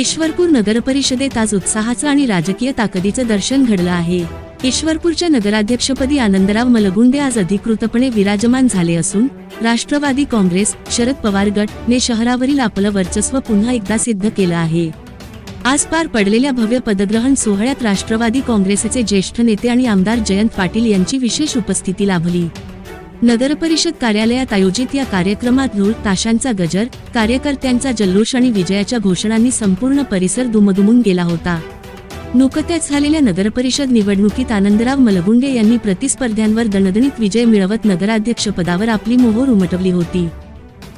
ईश्वरपूर नगरपरिषदेत आज उत्साहाचं आणि राजकीय ताकदीचं दर्शन घडलं आहे. ईश्वरपूरच्या नगराध्यक्षपदी आनंदराव मलगुंडे आज अधिकृतपणे विराजमान झाले असून राष्ट्रवादी काँग्रेस शरद पवार गट ने शहरावरील आपलं वर्चस्व पुन्हा एकदा सिद्ध केलं आहे. आज पार पडलेल्या भव्य पदग्रहण सोहळ्यात राष्ट्रवादी काँग्रेसचे ज्येष्ठ नेते आणि आमदार जयंत पाटील यांची विशेष उपस्थिती लाभली. नगरपरिषद कार्यालयात आयोजित या कार्यक्रमात ढोल ताशांचा गजर कार्यकर्त्यांचा जल्लोष आणि विजयाच्या घोषणांनी संपूर्ण परिसर दुमदुमून गेला होता. नुकत्याच झालेल्या नगरपरिषद निवडणुकीत आनंदराव मलगुंडे यांनी प्रतिस्पर्ध्यांवर दणदणीत विजय मिळवत नगराध्यक्षपदावर आपली मोहोर उमटवली होती.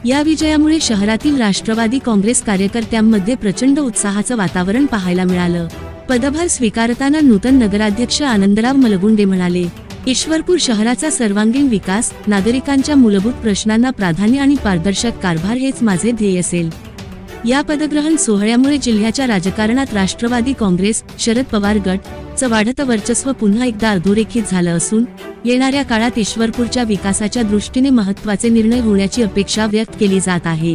या विजयामुळे शहरातील राष्ट्रवादी काँग्रेस कार्यकर्त्यांमध्ये प्रचंड उत्साहाचं वातावरण पाहायला मिळालं. पदभार स्वीकारताना नूतन नगराध्यक्ष आनंदराव मलगुंडे म्हणाले ईश्वरपूर शहराचा सर्वांगीण विकास नागरिकांच्या मूलभूत प्रश्नांना प्राधान्य आणि पारदर्शक कारभार हेच माझे ध्येय असेल. या पदग्रहण सोहळ्यामुळे जिल्ह्याच्या राजकारणात राष्ट्रवादी काँग्रेस शरद पवार गट चं वाढतं वर्चस्व पुन्हा एकदा अधोरेखित झालं असून येणाऱ्या काळात ईश्वरपूरच्या विकासाच्या दृष्टीने महत्त्वाचे निर्णय होण्याची अपेक्षा व्यक्त केली जात आहे?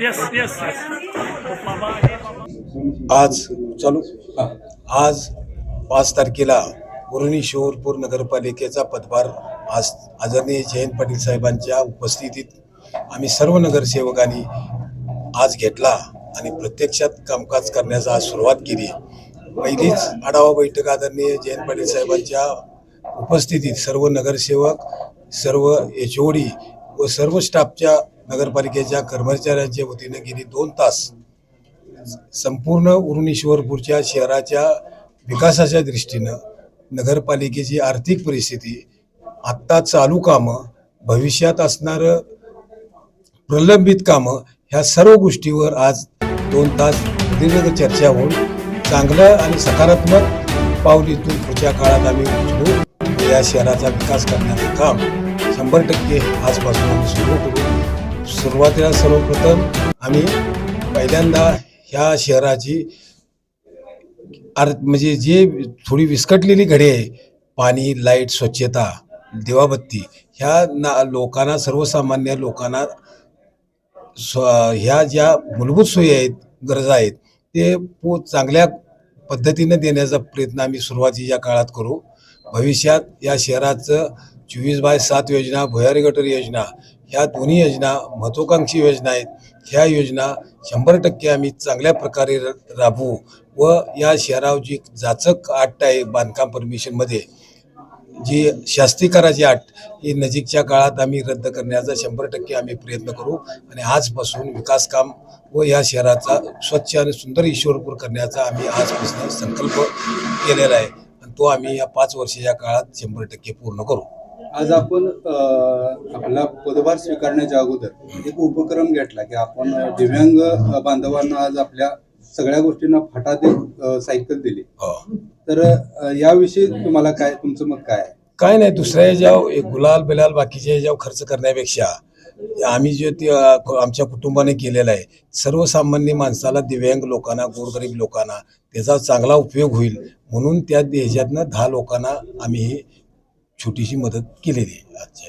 येस येस आज चालू. आज पाच तारखेला उरुणी शोरपूर नगरपालिकेचा पदभार आज आदरणीय जयंत पाटील साहेबांच्या उपस्थितीत आम्ही सर्व नगरसेवकांनी आज घेतला. आणि प्रत्यक्षात कामकाज करण्याचा आज सुरुवात केली. पहिलीच आढावा बैठक आदरणीय जयंत पाटील साहेबांच्या उपस्थितीत सर्व नगरसेवक सर्व एच ओ डी व सर्व स्टाफच्या नगरपालिकेच्या कर्मचाऱ्यांच्या वतीने गेली दोन तास. संपूर्ण उरुणेश्वरपूरच्या शहराच्या विकासाच्या दृष्टीनं नगरपालिकेची आर्थिक परिस्थिती आत्ता चालू कामं भविष्यात असणारं प्रलंबित कामं ह्या सर्व गोष्टीवर आज दोन तास दीर्घ चर्चा होऊन चांगलं आणि सकारात्मक पाऊल इथून पुढच्या काळात आम्ही उचलू या शहराचा विकास करण्याचं काम शंभर टक्के आजपासून आम्ही सुरू करू. सुरुवातीला सर्वप्रथम आम्ही पहिल्यांदा ह्या शहराची आर म्हणजे जे थोडी विस्कटलेली घडी आहे पाणी लाइट स्वच्छता दिवाबत्ती ह्या ना लोकांना सर्वसामान्य लोकांना स्व ह्या ज्या मूलभूत सोयी आहेत गरजा आहेत ते पो चांगल्या पद्धतीनं देण्याचा प्रयत्न आम्ही सुरुवातीच्या काळात करू. भविष्यात या शहराचं चोवीस बाय सात योजना भुयारी गटर योजना ह्या दोन्ही योजना महत्त्वाकांक्षी योजना आहेत. ह्या योजना शंभर टक्के आम्ही चांगल्या प्रकारे र राबवू व या शहरावर जी जाचक अट आहे बांधकाम परमिशनमध्ये जी शास्त्रीकाराची आठ ही नजीकच्या काळात आम्ही रद्द करण्याचा शंभर टक्के आम्ही प्रयत्न करू आणि आजपासून विकास काम व या शहराचा स्वच्छ आणि सुंदर ईश्वरपूर करण्याचा आम्ही आजपासून संकल्प केलेला आहे. आणि तो आम्ही या पाच वर्षाच्या काळात शंभर टक्के पूर्ण करू. आज आपण आपला पदभार स्वीकारण्याच्या अगोदर एक उपक्रम घेतला की आपण दिव्यांग बांधवांना आज आपल्या सगळ्या गोष्टींना फाटा देत अ, सायकल दिली. हो. तर याविषयी तुम्हाला काय तुमचं मत काय काय नाही दुसऱ्या ह्याच्यावर एक गुलाल बिलाल बाकीच्या ह्याच्यावर खर्च करण्यापेक्षा आम्ही जे ते आमच्या कुटुंबाने केलेलं आहे सर्वसामान्य माणसाला दिव्यांग लोकांना गोरगरीब लोकांना त्याचा चांगला उपयोग होईल. म्हणून त्या ह्याच्यातनं दहा लोकांना आम्ही ही छोटीशी मदत केलेली आहे. आजच्या